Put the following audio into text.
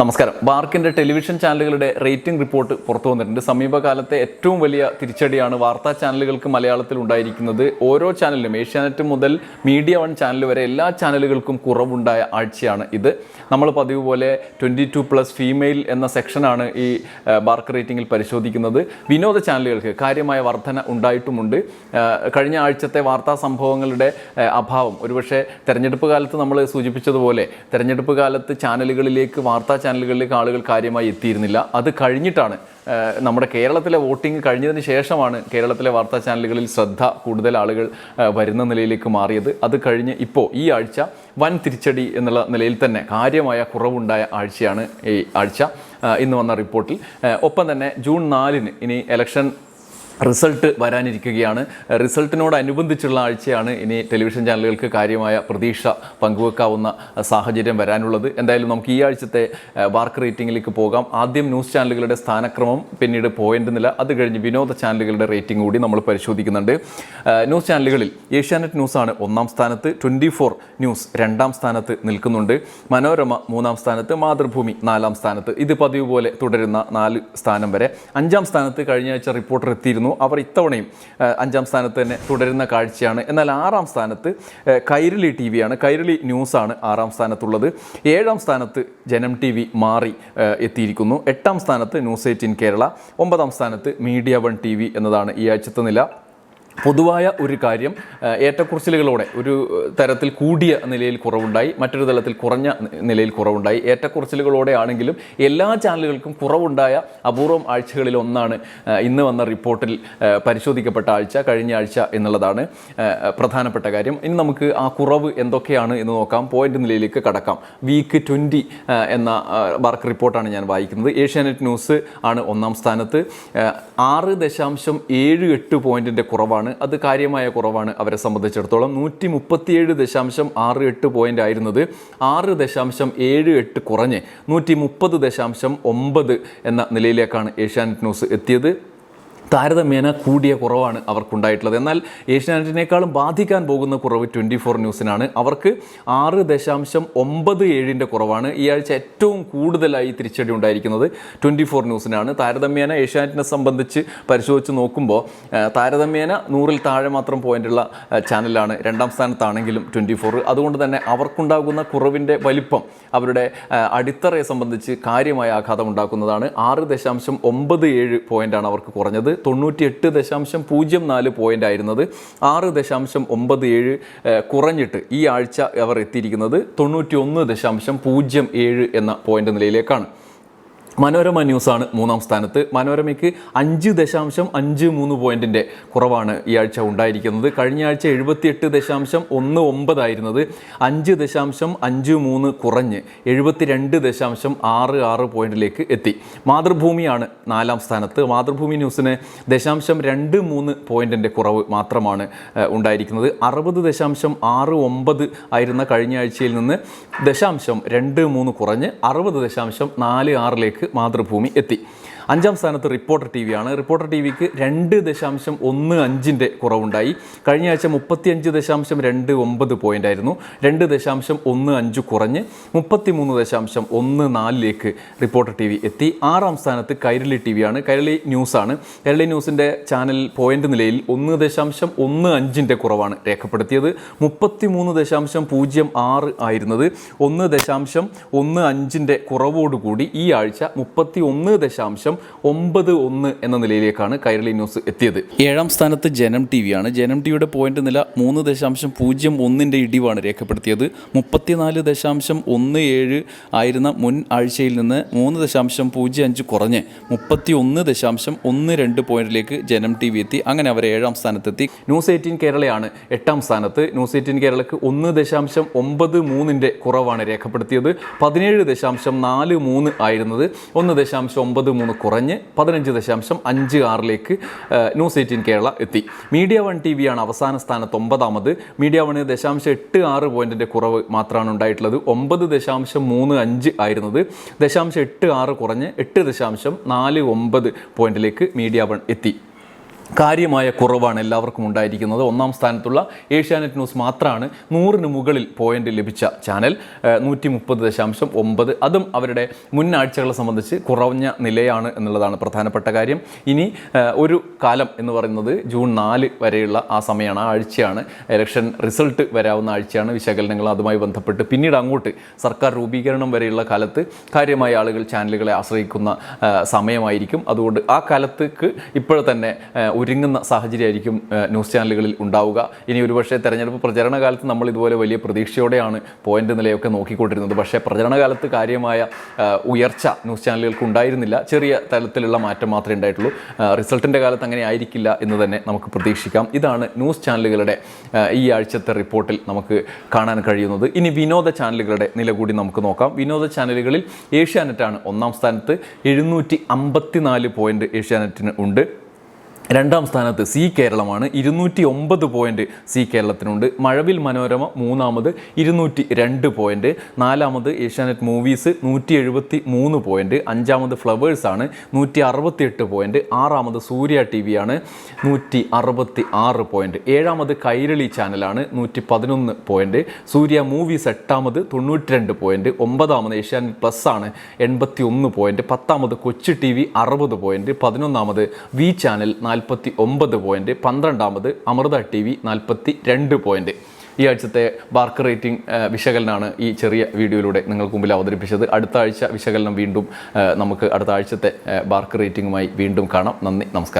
നമസ്കാരം. ബാർക്കിന്റെ ടെലിവിഷൻ ചാനലുകളുടെ റേറ്റിംഗ് റിപ്പോർട്ട് പുറത്തു വന്നിട്ടുണ്ട്. സമീപകാലത്തെ ഏറ്റവും വലിയ തിരിച്ചടിയാണ് വാർത്താ ചാനലുകൾക്ക് മലയാളത്തിൽ ഉണ്ടായിരിക്കുന്നത്. ഓരോ ചാനലിലും ഏഷ്യാനെറ്റ് മുതൽ മീഡിയ വൺ ചാനൽ വരെ എല്ലാ ചാനലുകൾക്കും കുറവുണ്ടായ ആഴ്ചയാണ് ഇത്. നമ്മൾ പതിവ് പോലെ ട്വന്റി ടു പ്ലസ് ഫീമെയിൽ എന്ന സെക്ഷനാണ് ഈ ബാർക്ക് റേറ്റിംഗിൽ പരിശോധിക്കുന്നത്. വിനോദ ചാനലുകൾക്ക് കാര്യമായ വർധന ഉണ്ടായിട്ടുമുണ്ട്. കഴിഞ്ഞ ആഴ്ചത്തെ വാർത്താ സംഭവങ്ങളുടെ അഭാവം. ഒരുപക്ഷെ തെരഞ്ഞെടുപ്പ് കാലത്ത് നമ്മൾ സൂചിപ്പിച്ചതുപോലെ തെരഞ്ഞെടുപ്പ് കാലത്ത് ചാനലുകളിലേക്ക് വാർത്താ ചാനലുകളിലേക്ക് ആളുകൾ കാര്യമായി എത്തിയിരുന്നില്ല. അത് കഴിഞ്ഞിട്ടാണ് നമ്മുടെ കേരളത്തിലെ വോട്ടിംഗ് കഴിഞ്ഞതിന് ശേഷമാണ് കേരളത്തിലെ വാർത്താ ചാനലുകളിൽ ശ്രദ്ധ കൂടുതൽ ആളുകൾ വരുന്ന നിലയിലേക്ക് മാറിയത്. അത് കഴിഞ്ഞ് ഇപ്പോൾ ഈ ആഴ്ച വൻ തിരിച്ചടി എന്നുള്ള നിലയിൽ തന്നെ കാര്യമായ കുറവുണ്ടായ ആഴ്ചയാണ് ഈ ആഴ്ച ഇന്ന് വന്ന റിപ്പോർട്ടിൽ. ഒപ്പം തന്നെ ജൂൺ നാലിന് ഇനി ഇലക്ഷൻ റിസൾട്ട് വരാനിരിക്കുകയാണ്. റിസൾട്ടിനോടനുബന്ധിച്ചുള്ള ആഴ്ചയാണ് ഇനി ടെലിവിഷൻ ചാനലുകൾക്ക് കാര്യമായ പ്രതീക്ഷ പങ്കുവെക്കാവുന്ന സാഹചര്യം വരാനുള്ളത്. എന്തായാലും നമുക്ക് ഈ ആഴ്ചത്തെ വാർക്ക് റേറ്റിംഗിലേക്ക് പോകാം. ആദ്യം ന്യൂസ് ചാനലുകളുടെ സ്ഥാനക്രമം പിന്നീട് പോയിന്റ് നില. അത് കഴിഞ്ഞ് വിനോദ ചാനലുകളുടെ റേറ്റിംഗ് കൂടി നമ്മൾ പരിശോധിക്കുന്നുണ്ട്. ന്യൂസ് ചാനലുകളിൽ ഏഷ്യാനെറ്റ് ന്യൂസാണ് ഒന്നാം സ്ഥാനത്ത് ട്വന്റി ഫോർ ന്യൂസ് രണ്ടാം സ്ഥാനത്ത് നിൽക്കുന്നുണ്ട്. മനോരമ മൂന്നാം സ്ഥാനത്ത് മാതൃഭൂമി നാലാം സ്ഥാനത്ത്. ഇത് പതിവ് പോലെ തുടരുന്ന നാല് സ്ഥാനം വരെ. അഞ്ചാം സ്ഥാനത്ത് കഴിഞ്ഞ ആഴ്ച റിപ്പോർട്ടർ എത്തിയിരുന്നു. അവർ ഇത്തവണയും അഞ്ചാം സ്ഥാനത്ത് തന്നെ തുടരുന്ന കാഴ്ചയാണ്. എന്നാൽ ആറാം സ്ഥാനത്ത് കൈരളി ടി വിയാണ് കൈരളി ന്യൂസാണ് ആറാം സ്ഥാനത്തുള്ളത്. ഏഴാം സ്ഥാനത്ത് ജനം ടി വി മാറി എത്തിയിരിക്കുന്നു. എട്ടാം സ്ഥാനത്ത് ന്യൂസ് എയ്റ്റീൻ കേരള. ഒമ്പതാം സ്ഥാനത്ത് മീഡിയ വൺ ടി വി എന്നതാണ് ഈ ആഴ്ചത്തെ നില. പൊതുവായ ഒരു കാര്യം ഏറ്റക്കുറച്ചിലുകളോടെ ഒരു തരത്തിൽ കൂടിയ നിലയിൽ കുറവുണ്ടായി മറ്റൊരു തലത്തിൽ കുറഞ്ഞ നിലയിൽ കുറവുണ്ടായി. ഏറ്റക്കുറച്ചിലുകളോടെ ആണെങ്കിലും എല്ലാ ചാനലുകൾക്കും കുറവുണ്ടായ അപൂർവം ആഴ്ചകളിൽ ഒന്നാണ് ഇന്ന് വന്ന റിപ്പോർട്ടിൽ പരിശോധിക്കപ്പെട്ട ആഴ്ച കഴിഞ്ഞ ആഴ്ച എന്നുള്ളതാണ് പ്രധാനപ്പെട്ട കാര്യം. ഇനി നമുക്ക് ആ കുറവ് എന്തൊക്കെയാണ് എന്ന് നോക്കാം. പോയിന്റ് നിലയിലേക്ക് കടക്കാം. വീക്ക് ട്വന്റി എന്ന വർക്ക് റിപ്പോർട്ടാണ് ഞാൻ വായിക്കുന്നത്. ഏഷ്യാനെറ്റ് ന്യൂസ് ആണ് ഒന്നാം സ്ഥാനത്ത്. ആറ് ദശാംശം ഏഴ് എട്ട് പോയിന്റിന്റെ കുറവാണ്. അത് കാര്യമായ കുറവാണ് അവരെ സംബന്ധിച്ചിടത്തോളം. നൂറ്റി മുപ്പത്തിയേഴ് ദശാംശം ആറ് എട്ട് പോയിന്റ് ആയിരുന്നത് ആറ് ദശാംശം ഏഴ് എട്ട് കുറഞ്ഞ് നൂറ്റി മുപ്പത് ദശാംശം ഒമ്പത് എന്ന നിലയിലേക്കാണ് ഏഷ്യാനെറ്റ് ന്യൂസ് എത്തിയത്. താരതമ്യേന കൂടിയ കുറവാണ് അവർക്കുണ്ടായിട്ടുള്ളത്. എന്നാൽ ഏഷ്യാനെറ്റിനേക്കാളും ബാധിക്കാൻ പോകുന്ന കുറവ് ട്വന്റി ഫോർ ന്യൂസിനാണ്. അവർക്ക് ആറ് ദശാംശം ഒമ്പത് ഏഴിന്റെ കുറവാണ്. ഈ ആഴ്ച ഏറ്റവും കൂടുതലായി തിരിച്ചടി ഉണ്ടായിരിക്കുന്നത് ട്വന്റി ഫോർ ന്യൂസിനാണ്. താരതമ്യേന ഏഷ്യാനെറ്റിനെ സംബന്ധിച്ച് പരിശോധിച്ച് നോക്കുമ്പോൾ താരതമ്യേന നൂറിൽ താഴെ മാത്രം പോയിന്റുള്ള ചാനലാണ്. രണ്ടാം സ്ഥാനത്താണെങ്കിലും ട്വന്റി ഫോർ. അതുകൊണ്ട് തന്നെ അവർക്കുണ്ടാകുന്ന കുറവിന്റെ വലിപ്പം അവരുടെ അടിത്തറയെ സംബന്ധിച്ച് കാര്യമായ ആഘാതം ഉണ്ടാക്കുന്നതാണ്. ആറ് ദശാംശം ഒമ്പത് ഏഴ് പോയിന്റാണ് അവർക്ക് കുറഞ്ഞത്. തൊണ്ണൂറ്റി എട്ട് ദശാംശം പൂജ്യം നാല് പോയിന്റ് ആയിരുന്നത്. ആറ് ദശാംശം ഒമ്പത് ഏഴ് കുറഞ്ഞിട്ട് ഈ ആഴ്ച അവർ എത്തിയിരിക്കുന്നത് തൊണ്ണൂറ്റി ഒന്ന് ദശാംശം പൂജ്യം ഏഴ് എന്ന പോയിന്റ് നിലയിലേക്കാണ്. മനോരമ ന്യൂസാണ് മൂന്നാം സ്ഥാനത്ത്. മനോരമയ്ക്ക് അഞ്ച് ദശാംശം അഞ്ച് മൂന്ന് പോയിന്റിന്റെ കുറവാണ് ഈ ആഴ്ച ഉണ്ടായിരിക്കുന്നത്. കഴിഞ്ഞ ആഴ്ച എഴുപത്തിയെട്ട് ദശാംശം ഒന്ന് ഒമ്പതായിരുന്നത് അഞ്ച് ദശാംശം അഞ്ച് മൂന്ന് കുറഞ്ഞ് എഴുപത്തിരണ്ട് ദശാംശം ആറ് ആറ് പോയിന്റിലേക്ക് എത്തി. മാതൃഭൂമിയാണ് നാലാം സ്ഥാനത്ത്. മാതൃഭൂമി ന്യൂസിന് ദശാംശം രണ്ട് മൂന്ന് പോയിന്റിന്റെ കുറവ് മാത്രമാണ് ഉണ്ടായിരിക്കുന്നത്. അറുപത് ദശാംശം ആറ് ഒമ്പത് ആയിരുന്ന കഴിഞ്ഞ ആഴ്ചയിൽ നിന്ന് ദശാംശം രണ്ട് മൂന്ന് കുറഞ്ഞ് അറുപത് ദശാംശം നാല് ആറിലേക്ക് മാതൃഭൂമി എത്തി. അഞ്ചാം സ്ഥാനത്ത് റിപ്പോർട്ടർ ടി വിയാണ് റിപ്പോർട്ടർ ടി വിക്ക് രണ്ട് ദശാംശം ഒന്ന് അഞ്ചിന്റെ കുറവുണ്ടായി. കഴിഞ്ഞ ആഴ്ച മുപ്പത്തിയഞ്ച് ദശാംശം രണ്ട് ഒമ്പത് പോയിന്റ് ആയിരുന്നു. രണ്ട് ദശാംശം ഒന്ന് അഞ്ച് കുറഞ്ഞ് മുപ്പത്തിമൂന്ന് ദശാംശം ഒന്ന് നാലിലേക്ക് റിപ്പോർട്ടർ ടി വി എത്തി. ആറാം സ്ഥാനത്ത് കൈരളി ടി വിയാണ് കൈരളി ന്യൂസാണ് കൈരളി ന്യൂസിന്റെ ചാനൽ പോയിന്റ് നിലയിൽ ഒന്ന് ദശാംശം ഒന്ന് അഞ്ചിന്റെ കുറവാണ് രേഖപ്പെടുത്തിയത്. മുപ്പത്തിമൂന്ന് ദശാംശം പൂജ്യം ആറ് ആയിരുന്നത് ഒന്ന് ദശാംശം ഒന്ന് അഞ്ചിന്റെ കുറവോടുകൂടി ഈ ആഴ്ച മുപ്പത്തി ഒന്ന് ദശാംശം ഒമ്പത് ഒന്ന് എന്ന നിലയിലേക്കാണ് കൈരളി ന്യൂസ് എത്തിയത്. ഏഴാം സ്ഥാനത്ത് ജനം ടി ആണ്. ജനം ടി വിയുടെ പോയിന്റ് നില മൂന്ന് ദശാംശം പൂജ്യം ഒന്നിന്റെ ഇടിവാണ് രേഖപ്പെടുത്തിയത്. മുപ്പത്തിനാല് ദശാംശം ഒന്ന് ഏഴ് ആയിരുന്ന മുൻ ആഴ്ചയിൽ നിന്ന് മൂന്ന് ദശാംശം പൂജ്യം അഞ്ച് കുറഞ്ഞ് മുപ്പത്തി ഒന്ന് ദശാംശം ഒന്ന് രണ്ട് പോയിന്റിലേക്ക് ജനം ടി വി എത്തി. അങ്ങനെ അവർ ഏഴാം സ്ഥാനത്തെത്തി. ന്യൂസ് എയ്റ്റീൻ കേരളയാണ് എട്ടാം സ്ഥാനത്ത്. ന്യൂസ് എയ്റ്റീൻ കേരളക്ക് ഒന്ന് ദശാംശം ഒമ്പത് മൂന്നിന്റെ കുറവാണ് രേഖപ്പെടുത്തിയത്. പതിനേഴ് ദശാംശം നാല് മൂന്ന് ആയിരുന്നത് ഒന്ന് ദശാംശം ഒമ്പത് മൂന്ന് കുറഞ്ഞ് പതിനഞ്ച് ദശാംശം അഞ്ച് ആറിലേക്ക് ന്യൂസ് എയ്റ്റീൻ കേരള എത്തി. മീഡിയ വൺ ടി ആണ് അവസാന സ്ഥാനത്ത് ഒമ്പതാമത്. മീഡിയ വണ് ദശാംശം എട്ട് ആറ് പോയിന്റിന്റെ കുറവ് മാത്രമാണ് ഉണ്ടായിട്ടുള്ളത്. ഒമ്പത് ദശാംശം മൂന്ന് അഞ്ച് ആയിരുന്നത്. ദശാംശം എട്ട് ആറ് കുറഞ്ഞ് എട്ട് ദശാംശം നാല് ഒമ്പത് പോയിന്റിലേക്ക് മീഡിയ വൺ എത്തി. കാര്യമായ കുറവാണ് എല്ലാവർക്കും ഉണ്ടായിരിക്കുന്നത്. ഒന്നാം സ്ഥാനത്തുള്ള ഏഷ്യാനെറ്റ് ന്യൂസ് മാത്രമാണ് നൂറിന് മുകളിൽ പോയിന്റ് ലഭിച്ച ചാനൽ നൂറ്റി മുപ്പത് ദശാംശം ഒമ്പത്. അതും അവരുടെ മുൻ ആഴ്ചകളെ സംബന്ധിച്ച് കുറഞ്ഞ നിലയാണ് എന്നുള്ളതാണ് പ്രധാനപ്പെട്ട കാര്യം. ഇനി ഒരു കാലം എന്ന് പറയുന്നത് ജൂൺ നാല് വരെയുള്ള ആ സമയമാണ് ആ ആഴ്ചയാണ്. ഇലക്ഷൻ റിസൾട്ട് വരാവുന്ന ആഴ്ചയാണ് വിശകലനങ്ങൾ അതുമായി ബന്ധപ്പെട്ട്. പിന്നീട് അങ്ങോട്ട് സർക്കാർ രൂപീകരണം വരെയുള്ള കാലത്ത് കാര്യമായ ആളുകൾ ചാനലുകളെ ആശ്രയിക്കുന്ന സമയമായിരിക്കും. അതുകൊണ്ട് ആ കാലത്തേക്ക് ഇപ്പോൾ തന്നെ ഒരുങ്ങുന്ന സാഹചര്യമായിരിക്കും ന്യൂസ് ചാനലുകളിൽ ഉണ്ടാവുക. ഇനി ഒരുപക്ഷെ തെരഞ്ഞെടുപ്പ് പ്രചരണ കാലത്ത് നമ്മൾ ഇതുപോലെ വലിയ പ്രതീക്ഷയോടെയാണ് പോയിന്റ് നിലയൊക്കെ നോക്കിക്കൊണ്ടിരുന്നത്. പക്ഷേ പ്രചരണ കാലത്ത് കാര്യമായ ഉയർച്ച ന്യൂസ് ചാനലുകൾക്ക് ഉണ്ടായിരുന്നില്ല. ചെറിയ തലത്തിലുള്ള മാറ്റം മാത്രമേ ഉണ്ടായിട്ടുള്ളൂ. റിസൾട്ടിന്റെ കാലത്ത് അങ്ങനെ ആയിരിക്കില്ല എന്ന് തന്നെ നമുക്ക് പ്രതീക്ഷിക്കാം. ഇതാണ് ന്യൂസ് ചാനലുകളുടെ ഈ ആഴ്ചത്തെ റിപ്പോർട്ടിൽ നമുക്ക് കാണാൻ കഴിയുന്നത്. ഇനി വിനോദ ചാനലുകളുടെ നില കൂടി നമുക്ക് നോക്കാം. വിനോദ ചാനലുകളിൽ ഏഷ്യാനെറ്റാണ് ഒന്നാം സ്ഥാനത്ത്. എഴുന്നൂറ്റി അമ്പത്തിനാല് പോയിന്റ് ഏഷ്യാനെറ്റിന് ഉണ്ട്. രണ്ടാം സ്ഥാനത്ത് സി കേരളമാണ്. ഇരുന്നൂറ്റി ഒമ്പത് പോയിന്റ് സി കേരളത്തിനുണ്ട്. മഴവിൽ മനോരമ മൂന്നാമത് ഇരുന്നൂറ്റി രണ്ട് പോയിന്റ് നാലാമത് ഏഷ്യാനെറ്റ് മൂവീസ് നൂറ്റി എഴുപത്തി മൂന്ന് പോയിന്റ് അഞ്ചാമത് ഫ്ലവേഴ്സാണ് നൂറ്റി അറുപത്തി എട്ട് പോയിന്റ്. ആറാമത് സൂര്യ ടി വി ആണ് നൂറ്റി അറുപത്തി ആറ് പോയിന്റ് ഏഴാമത് കൈരളി ചാനലാണ് നൂറ്റി പതിനൊന്ന് പോയിന്റ് സൂര്യ മൂവീസ് എട്ടാമത് തൊണ്ണൂറ്റി രണ്ട് പോയിന്റ് ഒമ്പതാമത് ഏഷ്യാനെറ്റ് പ്ലസ് ആണ് എൺപത്തി ഒന്ന് പോയിന്റ് പത്താമത് കൊച്ചി ടി വി അറുപത് പോയിന്റ് പതിനൊന്നാമത് വി ചാനൽ നാൽപ്പത്തി ഒമ്പത് പോയിന്റ് പന്ത്രണ്ടാമത് അമൃത ടി വി നാൽപ്പത്തി രണ്ട് പോയിന്റ് ഈ ആഴ്ചത്തെ ബാർക്ക് റേറ്റിംഗ് വിശകലനമാണ് ഈ ചെറിയ വീഡിയോയിലൂടെ നിങ്ങൾക്ക് മുമ്പിൽ അവതരിപ്പിച്ചത്. അടുത്ത ആഴ്ച വിശകലനം വീണ്ടും നമുക്ക് അടുത്ത ആഴ്ചത്തെ ബാർക്ക് റേറ്റിംഗുമായി വീണ്ടും കാണാം. നന്ദി നമസ്കാരം.